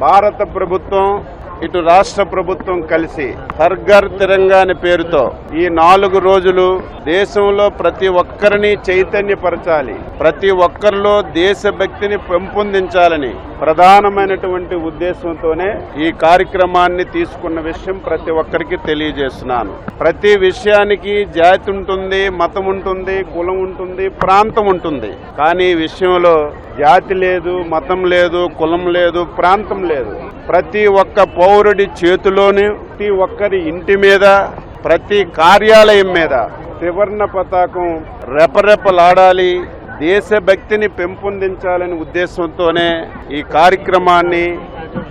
భారత ప్రభుత్వం ఇటు రాష్ట్ర ప్రభుత్వం కలిసి హర్ఘర్ తిరంగాని పేరుతో ఈ నాలుగు రోజులు దేశంలో ప్రతి ఒక్కరిని చైతన్యపరచాలి. ప్రతి ఒక్కరిలో దేశభక్తిని పెంపొందించాలని ప్రధానమైనటువంటి ఉద్దేశంతోనే ఈ కార్యక్రమాన్ని తీసుకున్న విషయం ప్రతి ఒక్కరికి తెలియజేస్తున్నాను. ప్రతి విషయానికి జాతి ఉంటుంది మతం ఉంటుంది కులం ఉంటుంది ప్రాంతం ఉంటుంది. కానీ ఈ విషయంలో జాతి లేదు మతం లేదు కులం లేదు ప్రాంతం లేదు. ప్రతి ఒక్క పౌరుడి చేతిలోని ప్రతి ఒక్కరి ఇంటి మీద ప్రతి కార్యాలయం మీద త్రివర్ణ పతాకం రెపరెపలాడాలి దేశభక్తిని పెంపొందించాలనే ఉద్దేశంతోనే ఈ కార్యక్రమాన్ని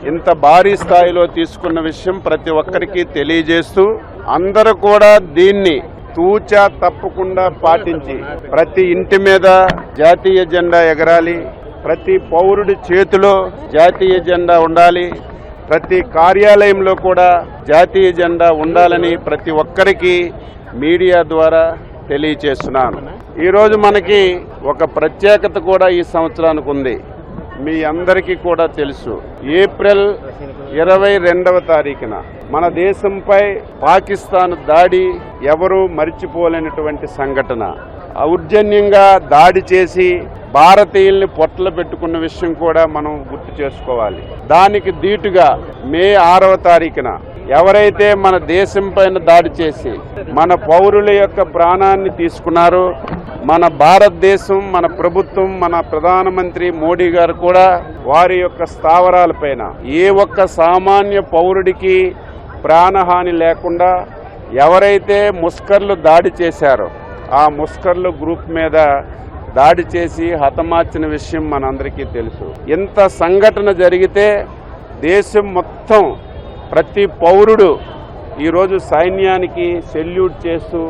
ఇంత భారీ స్థాయిలో తీసుకున్న విషయం ప్రతి ఒక్కరికి తెలియజేస్తూ అందరూ కూడా దీన్ని తూచా తప్పకుండా పాటించి ప్రతి ఇంటి మీద జాతీయ జెండా ఎగరాలి ప్రతి పౌరుడి చేతిలో జాతీయ జెండా ఉండాలి ప్రతి కార్యాలయంలో కూడా జాతీయ జెండా ఉండాలని ప్రతి ఒక్కరికి మీడియా ద్వారా తెలియచేస్తున్నాను. ఈరోజు మనకి ఒక ప్రత్యేకత కూడా ఈ సంవత్సరానికి ఉంది. మీ అందరికీ కూడా తెలుసు. ఏప్రిల్ ఇరవై రెండవ తారీఖున మన దేశంపై పాకిస్తాన్ దాడి ఎవరూ మరిచిపోలేనటువంటి సంఘటన. ఔర్జన్యంగా దాడి చేసి భారతీయుల్ని పొట్టలు పెట్టుకున్న విషయం కూడా మనం గుర్తు చేసుకోవాలి. దానికి దీటుగా మే ఆరవ తారీఖున ఎవరైతే మన దేశం పైన దాడి చేసి మన పౌరుల యొక్క ప్రాణాన్ని తీసుకున్నారో మన భారతదేశం మన ప్రభుత్వం మన ప్రధానమంత్రి మోడీ గారు కూడా వారి యొక్క స్థావరాలపైన ఏ ఒక్క సామాన్య పౌరుడికి ప్రాణహాని లేకుండా ఎవరైతే ముస్కర్లు దాడి చేశారో ఆ ముస్కర్లు గ్రూప్ మీద దాడి చేసి హతమార్చిన విషయం మనందరికీ తెలుసు. ఇంత సంఘటన జరిగితే దేశం మొత్తం ప్రతి పౌరుడు ఈరోజు సైన్యానికి సెల్యూట్ చేస్తూ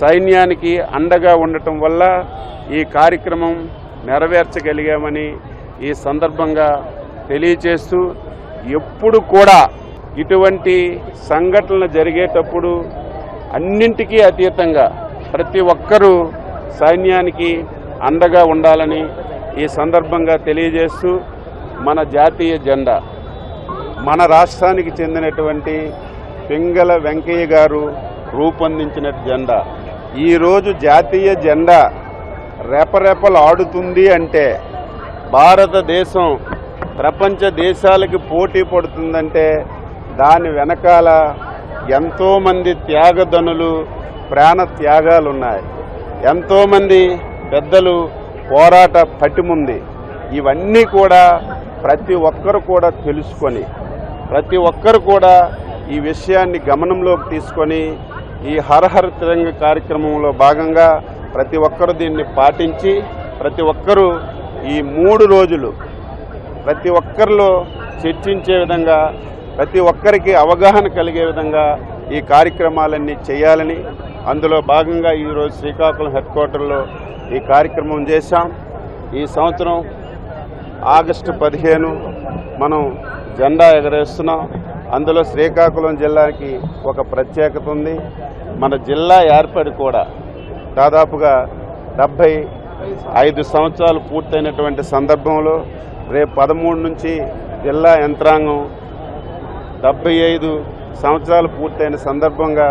సైన్యానికి అండగా ఉండటం వల్ల ఈ కార్యక్రమం నెరవేర్చగలిగామని ఈ సందర్భంగా తెలియచేస్తూ ఎప్పుడు కూడా ఇటువంటి సంఘటనలు జరిగేటప్పుడు అన్నింటికీ అతీతంగా ప్రతి ఒక్కరూ సైన్యానికి అండగా ఉండాలని ఈ సందర్భంగా తెలియజేస్తూ మన జాతీయ జెండా మన రాష్ట్రానికి చెందినటువంటి పింగళ వెంకయ్య గారు రూపొందించిన జెండా. ఈరోజు జాతీయ జెండా రెపరెపలు ఆడుతుంది అంటే భారతదేశం ప్రపంచ దేశాలకి పోటీ పడుతుందంటే దాని వెనకాల ఎంతోమంది త్యాగధనులు ప్రాణ త్యాగాలు ఉన్నాయి ఎంతోమంది పెద్దలు పోరాట పటిముంది. ఇవన్నీ కూడా ప్రతి ఒక్కరు కూడా తెలుసుకొని ప్రతి ఒక్కరు కూడా ఈ విషయాన్ని గమనంలోకి తీసుకొని ఈ హరహర తిరంగ కార్యక్రమంలో భాగంగా ప్రతి ఒక్కరు దీన్ని పాటించి ప్రతి ఒక్కరూ ఈ మూడు రోజులు ప్రతి ఒక్కరిలో చర్చించే విధంగా ప్రతి ఒక్కరికి అవగాహన కలిగే విధంగా ఈ కార్యక్రమాలన్నీ చేయాలని అందులో భాగంగా ఈరోజు శ్రీకాకుళం హెడ్ క్వార్టర్లో ఈ కార్యక్రమం చేశాం. ఈ సంవత్సరం ఆగస్టు పదిహేను మనం జెండా ఎగరేస్తున్నాం. అందులో శ్రీకాకుళం జిల్లాకి ఒక ప్రత్యేకత ఉంది. మన జిల్లా ఏర్పడి కూడా దాదాపుగా డెబ్భై ఐదు సంవత్సరాలు పూర్తయినటువంటి సందర్భంలో రేపు పదమూడు నుంచి జిల్లా యంత్రాంగం డెబ్బై ఐదు సంవత్సరాలు పూర్తయిన సందర్భంగా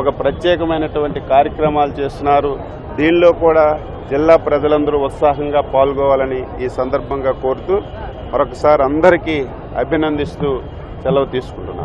ఒక ప్రత్యేకమైనటువంటి కార్యక్రమాలు చేస్తున్నారు. దీనిలో కూడా జిల్లా ప్రజలందరూ ఉత్సాహంగా పాల్గొవాలని ఈ సందర్భంగా కోరుతూ మరొకసారి అందరికీ అభినందిస్తూ సెలవు తీసుకుంటున్నాను.